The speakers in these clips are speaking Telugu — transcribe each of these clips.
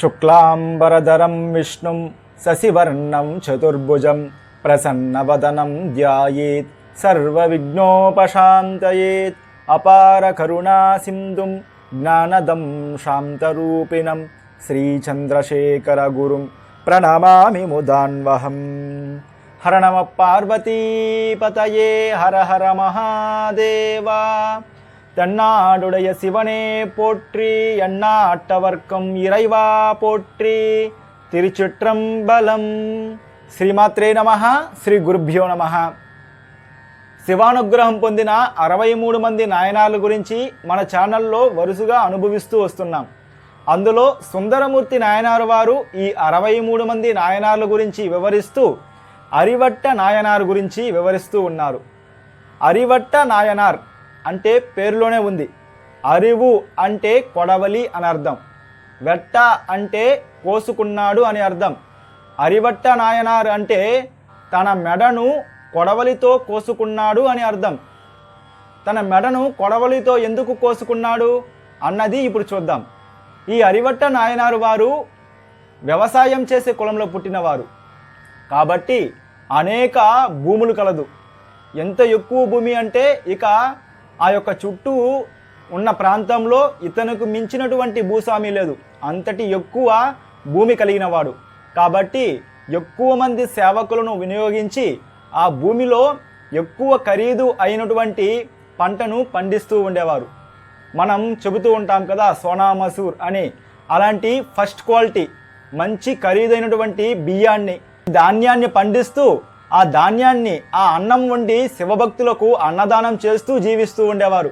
शुक्लाम्बरधरं विष्णुं ससिवर्णं चतुर्भुजं प्रसन्नवदनं ध्यायेत् सर्वविघ्नोपशान्तयेत् अपारकरुणासिन्धुं ज्ञानदं शान्तरूपिणं श्रीचन्द्रशेखरगुरुं प्रणमामि मुदान्वहम्। हर नमः पार्वतीपतये हर हर महादेवा। தென்னாடுடைய சிவனே போற்றி எண்ணாட்டவர்க்கம் இறைவா போற்றி తిరుచిట్రంబలం శ్రీమాత్రే నమ శ్రీ గురుభ్యో నమ శివానుగ్రహం పొందిన అరవై మూడు మంది నాయనాల గురించి మన ఛానల్లో వరుసగా అనుభవిస్తూ వస్తున్నాం అందులో సుందరమూర్తి నాయనారు వారు ఈ అరవై మూడు మంది నాయనార్ల గురించి వివరిస్తూ అరివట్ట నాయనార్ గురించి వివరిస్తూ ఉన్నారు అరివట్ట నాయనార్ అంటే పేరులోనే ఉంది. అరివు అంటే కొడవలి అని అర్థం. వెట్ట అంటే కోసుకున్నాడు అని అర్థం. అరివట్ట నాయనారు అంటే తన మెడను కొడవలితో కోసుకున్నాడు అని అర్థం. తన మెడను కొడవలితో ఎందుకు కోసుకున్నాడు అన్నది ఇప్పుడు చూద్దాం. ఈ అరివట్ట నాయనారు వారు వ్యవసాయం చేసే కులంలో పుట్టినవారు. కాబట్టి అనేక భూములు కలదు. ఎంత ఎక్కువ భూమి అంటే ఇక ఆ యొక్క చుట్టూ ఉన్న ప్రాంతంలో ఇతనుకు మించినటువంటి భూస్వామి లేదు. అంతటి ఎక్కువ భూమి కలిగినవాడు కాబట్టి ఎక్కువ మంది సేవకులను వినియోగించి ఆ భూమిలో ఎక్కువ ఖరీదు అయినటువంటి పంటను పండిస్తూ ఉండేవారు. మనం చెబుతూ ఉంటాం కదా సోనా మసూర్ అని. అలాంటి ఫస్ట్ క్వాలిటీ మంచి ఖరీదైనటువంటి బియ్యాన్ని ధాన్యాన్ని పండిస్తూ ఆ ధాన్యాన్ని ఆ అన్నం వండి శివభక్తులకు అన్నదానం చేస్తూ జీవిస్తూ ఉండేవారు.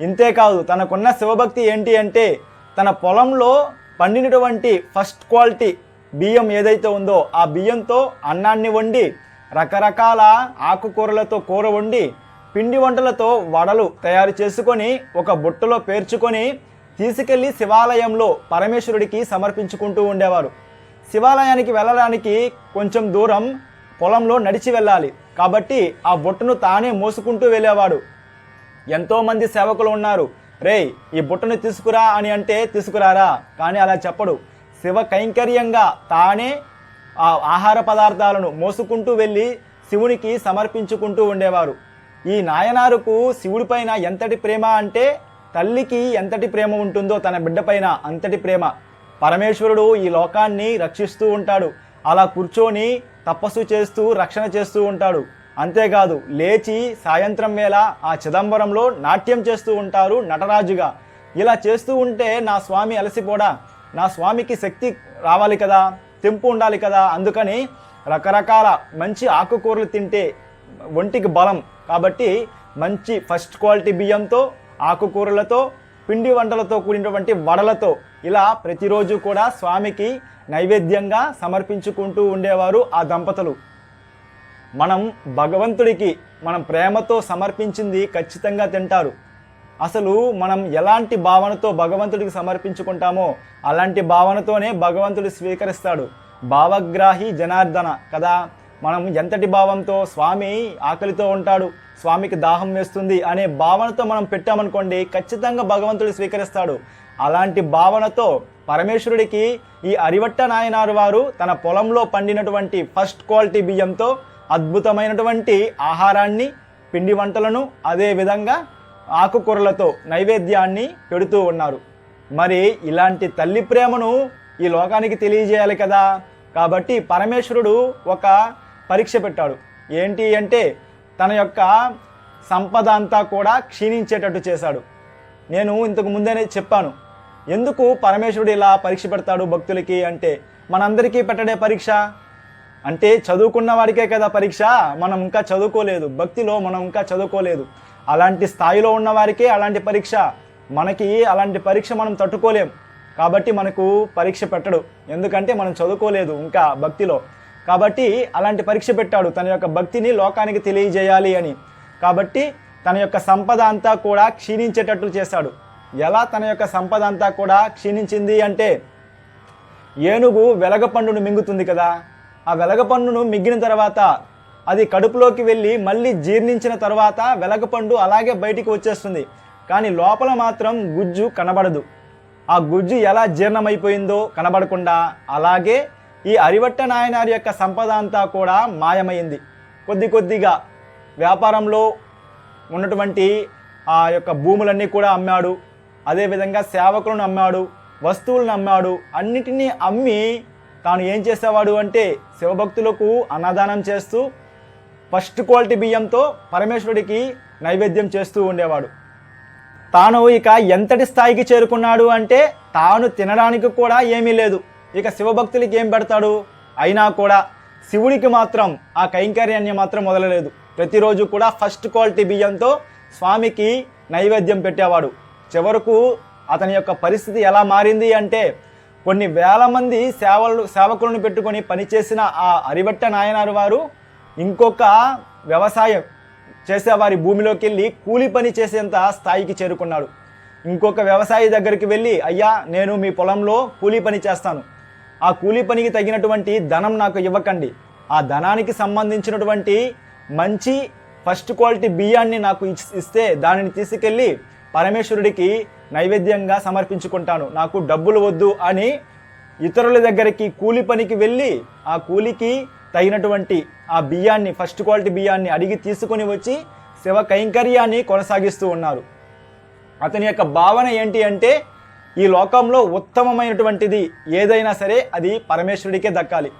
ఇంతేకాదు తనకున్న శివభక్తి ఏంటి అంటే తన పొలంలో పండినటువంటి ఫస్ట్ క్వాలిటీ బియ్యం ఏదైతే ఉందో ఆ బియ్యంతో అన్నాన్ని వండి రకరకాల ఆకుకూరలతో కూర వండి పిండి వంటలతో వడలు తయారు చేసుకొని ఒక బుట్టలో పేర్చుకొని తీసుకెళ్ళి శివాలయంలో పరమేశ్వరుడికి సమర్పించుకుంటూ ఉండేవారు. శివాలయానికి వెళ్ళడానికి కొంచెం దూరం పొలంలో నడిచి వెళ్ళాలి. కాబట్టి ఆ బుట్టను తానే మోసుకుంటూ వెళ్ళేవాడు. ఎంతోమంది సేవకులు ఉన్నారు. రేయ్ ఈ బుట్టను తీసుకురా అని అంటే తీసుకురారా? కానీ అలా చెప్పడు. శివ కైంకర్యంగా తానే ఆ ఆహార పదార్థాలను మోసుకుంటూ వెళ్ళి శివునికి సమర్పించుకుంటూ ఉండేవారు. ఈ నాయనారుకు శివుడిపైన ఎంతటి ప్రేమ అంటే తల్లికి ఎంతటి ప్రేమ ఉంటుందో తన బిడ్డపైన అంతటి ప్రేమ. పరమేశ్వరుడు ఈ లోకాన్ని రక్షిస్తూ ఉంటాడు. అలా కూర్చొని తపస్సు చేస్తూ రక్షణ చేస్తూ ఉంటాడు. అంతేకాదు లేచి సాయంత్రం వేళ ఆ చిదంబరంలో నాట్యం చేస్తూ ఉంటారు నటరాజుగా. ఇలా చేస్తూ ఉంటే నా స్వామి అలసిపోడా? నా స్వామికి శక్తి రావాలి కదా? తెంపు ఉండాలి కదా? అందుకని రకరకాల మంచి ఆకుకూరలు తింటే ఒంటికి బలం. కాబట్టి మంచి ఫస్ట్ క్వాలిటీ బియ్యంతో ఆకుకూరలతో పిండి వంటలతో కూడినటువంటి వడలతో ఇలా ప్రతిరోజు కూడా స్వామికి నైవేద్యంగా సమర్పించుకుంటూ ఉండేవారు ఆ దంపతులు. మనం భగవంతుడికి మనం ప్రేమతో సమర్పించింది ఖచ్చితంగా తింటారు. అసలు మనం ఎలాంటి భావనతో భగవంతుడికి సమర్పించుకుంటామో అలాంటి భావనతోనే భగవంతుడు స్వీకరిస్తాడు. భావగ్రాహి జనార్దన కదా? మనం ఎంతటి భావంతో స్వామి ఆకలితో ఉంటాడు స్వామికి దాహం వేస్తుంది అనే భావనతో మనం పెట్టామనుకోండి ఖచ్చితంగా భగవంతుడు స్వీకరిస్తాడు. అలాంటి భావనతో పరమేశ్వరుడికి ఈ అరివట్ట నాయనారు వారు తన పొలంలో పండినటువంటి ఫస్ట్ క్వాలిటీ బియ్యంతో అద్భుతమైనటువంటి ఆహారాన్ని పిండి వంటలను అదేవిధంగా ఆకుకూరలతో నైవేద్యాన్ని పెడుతూ ఉన్నారు. మరి ఇలాంటి తల్లి ప్రేమను ఈ లోకానికి తెలియజేయాలి కదా? కాబట్టి పరమేశ్వరుడు ఒక పరీక్ష పెట్టాడు. ఏంటి అంటే తన యొక్క సంపద అంతా కూడా క్షీణించేటట్టు చేశాడు. నేను ఇంతకు ముందే చెప్పాను. ఎందుకు పరమేశ్వరుడు ఇలా పరీక్ష పెడతాడు భక్తులకి అంటే మనందరికీ పెట్టడే పరీక్ష? అంటే చదువుకున్న వాడికే కదా పరీక్ష? మనం ఇంకా చదువుకోలేదు. భక్తిలో మనం ఇంకా చదువుకోలేదు. అలాంటి స్థాయిలో ఉన్న వారికే అలాంటి పరీక్ష. మనకి అలాంటి పరీక్ష మనం తట్టుకోలేం. కాబట్టి మనకు పరీక్ష పెట్టడు. ఎందుకంటే మనం చదువుకోలేదు ఇంకా భక్తిలో. కాబట్టి అలాంటి పరీక్ష పెట్టాడు. తన యొక్క భక్తిని లోకానికి తెలియజేయాలి అని. కాబట్టి తన యొక్క సంపద అంతా కూడా క్షీణించేటట్లు చేశాడు. ఎలా తన యొక్క సంపద అంతా కూడా క్షీణించింది అంటే ఏనుగు వెలగపండును మింగుతుంది కదా. ఆ వెలగపండును మిగిన తర్వాత అది కడుపులోకి వెళ్ళి మళ్ళీ జీర్ణించిన తర్వాత వెలగపండు అలాగే బయటికి వచ్చేస్తుంది. కానీ లోపల మాత్రం గుజ్జు కనబడదు. ఆ గుజ్జు ఎలా జీర్ణమైపోయిందో కనబడకుండా అలాగే ఈ అరివట్ట నాయనారి యొక్క సంపద అంతా కూడా మాయమైంది. కొద్ది కొద్దిగా వ్యాపారంలో ఉన్నటువంటి ఆ యొక్క భూములన్నీ కూడా అమ్మాడు. అదేవిధంగా సేవకులను అమ్మాడు వస్తువులను అమ్మాడు. అన్నిటినీ అమ్మి తాను ఏం చేసేవాడు అంటే శివభక్తులకు అన్నదానం చేస్తూ ఫస్ట్ క్వాలిటీ బియ్యంతో పరమేశ్వరుడికి నైవేద్యం చేస్తూ ఉండేవాడు. తాను ఇక ఎంతటి స్థాయికి చేరుకున్నాడు అంటే తాను తినడానికి కూడా ఏమీ లేదు. ఇక శివభక్తులకి ఏం పెడతాడు? అయినా కూడా శివుడికి మాత్రం ఆ కైంకర్యాన్ని మాత్రం మొదలలేదు ప్రతిరోజు కూడా ఫస్ట్ క్వాలిటీ బియ్యంతో స్వామికి నైవేద్యం పెట్టేవాడు. చివరకు అతని యొక్క పరిస్థితి ఎలా మారింది అంటే కొన్ని వేల మంది సేవలు సేవకులను పెట్టుకొని పనిచేసిన ఆ అరివట్ట నాయనారు వారు ఇంకొక వ్యవసాయం చేసేవారి భూమిలోకి వెళ్ళి కూలి పని చేసేంత స్థాయికి చేరుకున్నాడు. ఇంకొక వ్యవసాయి దగ్గరికి వెళ్ళి అయ్యా నేను మీ పొలంలో కూలీ పని చేస్తాను. ఆ కూలీ పనికి తగినటువంటి ధనం నాకు ఇవ్వకండి. ఆ ధనానికి సంబంధించినటువంటి మంచి ఫస్ట్ క్వాలిటీ బియ్యాన్ని నాకు ఇస్తే దానిని తీసుకెళ్ళి పరమేశ్వరుడికి నైవేద్యంగా సమర్పించుకుంటాను. నాకు డబ్బులు వద్దు అని ఇతరుల దగ్గరికి కూలి పనికి వెళ్ళి ఆ కూలికి తగినటువంటి ఆ బియ్యాన్ని ఫస్ట్ క్వాలిటీ బియ్యాన్ని అడిగి తీసుకొని వచ్చి శివ కైంకర్యాన్ని కొనసాగిస్తూ ఉన్నారు. అతని యొక్క భావన ఏంటి అంటే ఈ లోకంలో ఉత్తమమైనటువంటిది ఏదైనా సరే అది పరమేశ్వరుడికే దక్కాలి.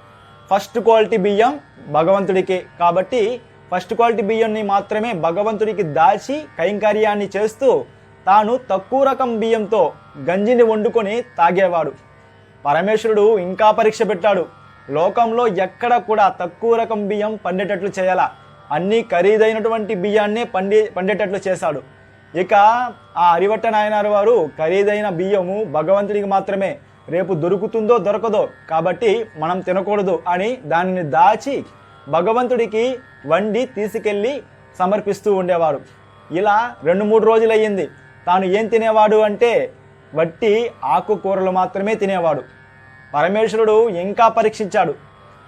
ఫస్ట్ క్వాలిటీ బియ్యం భగవంతుడికే. కాబట్టి ఫస్ట్ క్వాలిటీ బియ్యాన్ని మాత్రమే భగవంతుడికి దాచి కైంకర్యాన్ని చేస్తూ తాను తక్కువ రకం బియ్యంతో గంజిని వండుకొని తాగేవాడు. పరమేశ్వరుడు ఇంకా పరీక్ష పెట్టాడు. లోకంలో ఎక్కడ కూడా తక్కువ రకం బియ్యం పండేటట్లు చేయాల? అన్నీ ఖరీదైనటువంటి బియ్యాన్నే పండి పండేటట్లు చేశాడు. ఇక ఆ అరివట్ట నాయనారు వారు ఖరీదైన బియ్యము భగవంతుడికి మాత్రమే. రేపు దొరుకుతుందో దొరకదో కాబట్టి మనం తినకూడదు అని దానిని దాచి భగవంతుడికి వండి తీసుకెళ్ళి సమర్పిస్తూ ఉండేవాడు ఇలా రెండు మూడు రోజులు అయ్యింది తాను ఏం తినేవాడు అంటే వట్టి ఆకుకూరలు మాత్రమే తినేవాడు. పరమేశ్వరుడు ఇంకా పరీక్షించాడు.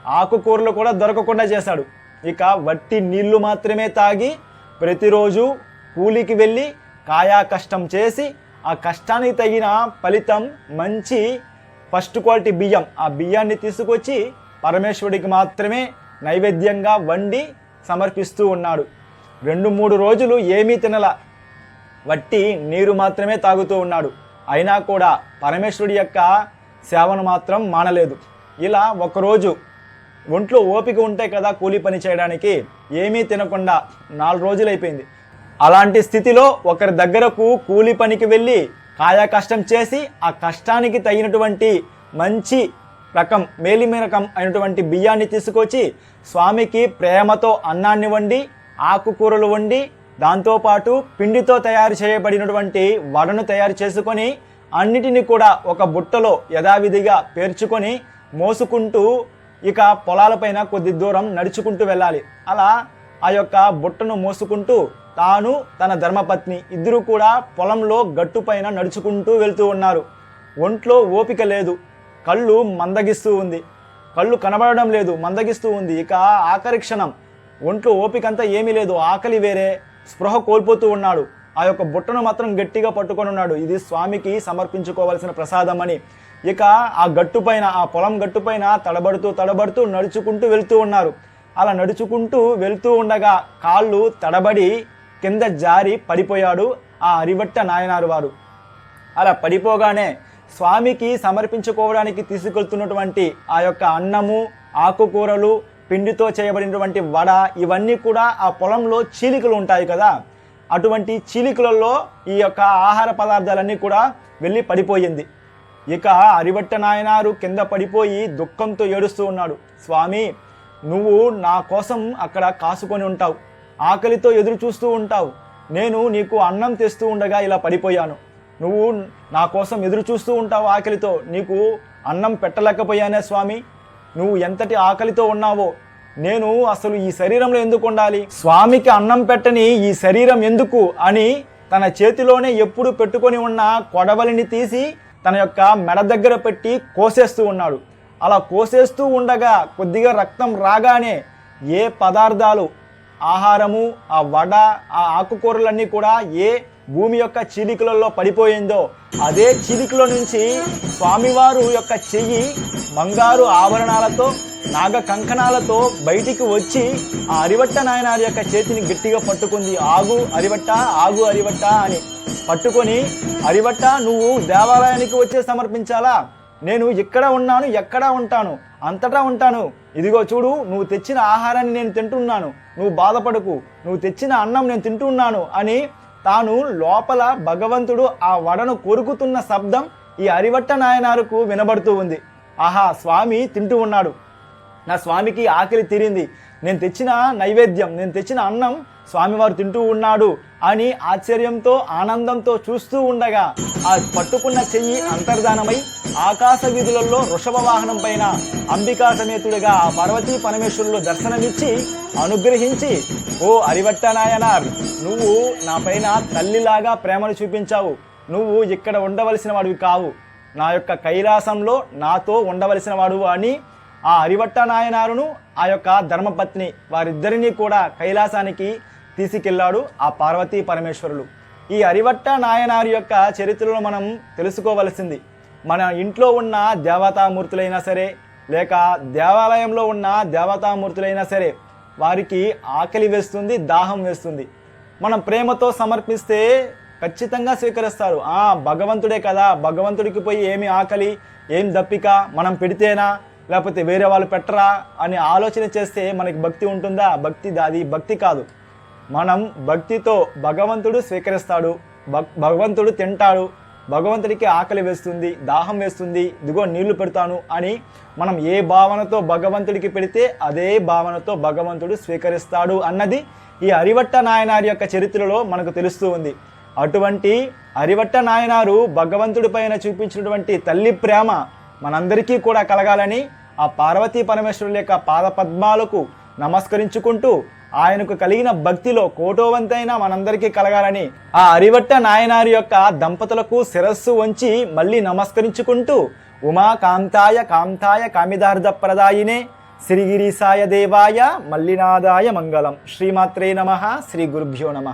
ఆకుకూరలు కూడా దొరకకుండా చేశాడు. ఇక వట్టి నీళ్ళు మాత్రమే తాగి ప్రతిరోజు కూలికి వెళ్ళి కాయా కష్టం చేసి ఆ కష్టానికి తగిన ఫలితం మంచి ఫస్ట్ క్వాలిటీ బియ్యం ఆ బియ్యాన్ని తీసుకొచ్చి పరమేశ్వరుడికి మాత్రమే నైవేద్యంగా వండి సమర్పిస్తూ ఉన్నాడు. రెండు మూడు రోజులు ఏమీ తినల. వట్టి నీరు మాత్రమే తాగుతూ ఉన్నాడు. అయినా కూడా పరమేశ్వరుడి యొక్క సేవను మాత్రం మానలేదు. ఇలా ఒకరోజు ఒంట్లో ఓపిక ఉంటే కదా కూలీ పని చేయడానికి ఏమీ తినకుండా నాలుగు రోజులు అయిపోయింది. అలాంటి స్థితిలో ఒకరి దగ్గరకు కూలి పనికి వెళ్ళి కాయా కష్టం చేసి ఆ కష్టానికి తగినటువంటి మంచి రకం మేలిమి రకం అయినటువంటి బియ్యాన్ని తీసుకొచ్చి స్వామికి ప్రేమతో అన్నాన్ని వండి ఆకుకూరలు వండి దాంతోపాటు పిండితో తయారు చేయబడినటువంటి వడను తయారు చేసుకొని అన్నిటిని కూడా ఒక బుట్టలో యథావిధిగా పేర్చుకొని మోసుకుంటూ ఇక పొలాలపైన కొద్ది దూరం నడుచుకుంటూ వెళ్ళాలి. అలా ఆ యొక్క బుట్టను మోసుకుంటూ తాను తన ధర్మపత్ని ఇద్దరు కూడా పొలంలో గట్టుపైన నడుచుకుంటూ వెళ్తూ ఉన్నారు. ఒంట్లో ఓపిక లేదు. కళ్ళు మందగిస్తూ ఉంది. కళ్ళు కనబడడం లేదు. మందగిస్తూ ఉంది. ఇక ఆఖరి క్షణం. ఒంట్లో ఓపిక అంతా ఏమీ లేదు. ఆకలి వేరే. స్పృహ కోల్పోతూ ఉన్నాడు. ఆ యొక్క బుట్టను మాత్రం గట్టిగా పట్టుకొని ఉన్నాడు. ఇది స్వామికి సమర్పించుకోవాల్సిన ప్రసాదం అని ఇక ఆ గట్టుపైన ఆ పొలం గట్టుపైన తడబడుతూ తడబడుతూ నడుచుకుంటూ వెళ్తూ ఉన్నారు. అలా నడుచుకుంటూ వెళ్తూ ఉండగా కాళ్ళు తడబడి కింద జారి పడిపోయాడు ఆ అరివట్ట నాయనారు వారు. అలా పడిపోగానే స్వామికి సమర్పించుకోవడానికి తీసుకెళ్తున్నటువంటి ఆ యొక్క అన్నము ఆకుకూరలు పిండితో చేయబడినటువంటి వడ ఇవన్నీ కూడా ఆ పొలంలో చీలికలు ఉంటాయి కదా. అటువంటి చీలికలలో ఈ యొక్క ఆహార పదార్థాలన్నీ కూడా వెళ్ళి పడిపోయింది. ఇక అరివట్ట నాయనారు కింద పడిపోయి దుఃఖంతో ఏడుస్తూ ఉన్నాడు. స్వామి నువ్వు నా కోసం అక్కడ కాసుకొని ఉంటావు. ఆకలితో ఎదురు చూస్తూ ఉంటావు. నేను నీకు అన్నం తెస్తూ ఉండగా ఇలా పడిపోయాను. నువ్వు నా కోసం ఎదురు చూస్తూ ఉంటావు ఆకలితో. నీకు అన్నం పెట్టలేకపోయానే స్వామి. నువ్వు ఎంతటి ఆకలితో ఉన్నావో. నేను అసలు ఈ శరీరంలో ఎందుకు ఉండాలి? స్వామికి అన్నం పెట్టని ఈ శరీరం ఎందుకు అని తన చేతిలోనే ఎప్పుడు పెట్టుకొని ఉన్న కొడవలిని తీసి తన యొక్క మెడ దగ్గర పెట్టి కోసేస్తూ ఉన్నాడు. అలా కోసేస్తూ ఉండగా కొద్దిగా రక్తం రాగానే ఏ పదార్థాలు ఆహారము ఆ వడ ఆ ఆకుకూరలన్నీ కూడా ఏ భూమి యొక్క చీలికలలో పడిపోయిందో అదే చీలికలో నుంచి స్వామివారు యొక్క చెయ్యి బంగారు ఆభరణాలతో నాగ కంకణాలతో బయటికి వచ్చి ఆ అరివట్ట నాయనారి యొక్క చేతిని గట్టిగా పట్టుకుంది. ఆగు అరివట్ట ఆగు అరివట్ట అని పట్టుకొని అరివట్ట నువ్వు దేవాలయానికి వచ్చే సమర్పించాలా? నేను ఇక్కడ ఉన్నాను ఎక్కడ ఉంటాను? అంతటా ఉంటాను. ఇదిగో చూడు నువ్వు తెచ్చిన ఆహారాన్ని నేను తింటున్నాను. నువ్వు బాధపడకు. నువ్వు తెచ్చిన అన్నం నేను తింటున్నాను అని తాను లోపల భగవంతుడు ఆ వడను కొరుకుతున్న శబ్దం ఈ అరివట్ట నాయనారుకు వినబడుతూ ఉంది. ఆహా స్వామి తింటూ ఉన్నాడు. నా స్వామికి ఆకలి తీరింది. నేను తెచ్చిన నైవేద్యం నేను తెచ్చిన అన్నం స్వామివారు తింటూ ఉన్నాడు అని ఆశ్చర్యంతో ఆనందంతో చూస్తూ ఉండగా ఆ పట్టుకున్న చెయ్యి అంతర్ధానమై ఆకాశ వీధులలో వృషభ వాహనం పైన అంబికా సమేతుడిగా ఆ పార్వతీ పరమేశ్వరులు దర్శనమిచ్చి అనుగ్రహించి ఓ అరివట్ట నాయనార్ నువ్వు నా పైన తల్లిలాగా ప్రేమను చూపించావు. నువ్వు ఇక్కడ ఉండవలసిన వాడివి కావు. నా యొక్క కైలాసంలో నాతో ఉండవలసిన వాడు అని ఆ అరివట్ట నాయనారును ఆ యొక్క ధర్మపత్ని వారిద్దరినీ కూడా కైలాసానికి తీసుకెళ్ళాడు ఆ పార్వతీ పరమేశ్వరులు. ఈ అరివట్ట నాయనారి యొక్క చరిత్రలో మనం తెలుసుకోవలసింది. మన ఇంట్లో ఉన్న దేవతామూర్తులైనా సరే లేక దేవాలయంలో ఉన్న దేవతామూర్తులైనా సరే వారికి ఆకలి వేస్తుంది దాహం వేస్తుంది. మనం ప్రేమతో సమర్పిస్తే ఖచ్చితంగా స్వీకరిస్తారు. ఆ భగవంతుడే కదా భగవంతుడికి పోయి ఏమి ఆకలి ఏం దప్పిక మనం పెడితేనా లేకపోతే వేరే వాళ్ళు పెట్టరా అని ఆలోచన చేస్తే మనకి భక్తి ఉంటుందా? భక్తి అది భక్తి కాదు. మనం భక్తితో భగవంతుడు స్వీకరిస్తాడు. భగవంతుడు తింటాడు. భగవంతుడికి ఆకలి వేస్తుంది దాహం వేస్తుంది. ఇదిగో నీళ్ళు పెడతాను అని మనం ఏ భావనతో భగవంతుడికి పెడితే అదే భావనతో భగవంతుడు స్వీకరిస్తాడు అన్నది ఈ అరివట్ట నాయనారి యొక్క చరిత్రలో మనకు తెలుస్తూ ఉంది. అటువంటి అరివట్ట నాయనారు భగవంతుడి పైన చూపించినటువంటి తల్లి ప్రేమ మనందరికీ కూడా కలగాలని ఆ పార్వతీ పరమేశ్వరుల యొక్క పాద పద్మాలకు నమస్కరించుకుంటూ ఆయనకు కలిగిన భక్తిలో కోటోవంతైనా మనందరికీ కలగాలని ఆ అరివట్ట నాయనారి యొక్క దంపతులకు శిరస్సు వంచి మళ్ళీ నమస్కరించుకుంటూ ఉమా కాంతాయ కాంతాయ కామిదార్థ ప్రదాయినే శ్రీగిరీసాయ దేవాయ మల్లినాదాయ మంగళం. శ్రీమాత్రే నమ శ్రీ గురుభ్యో నమ.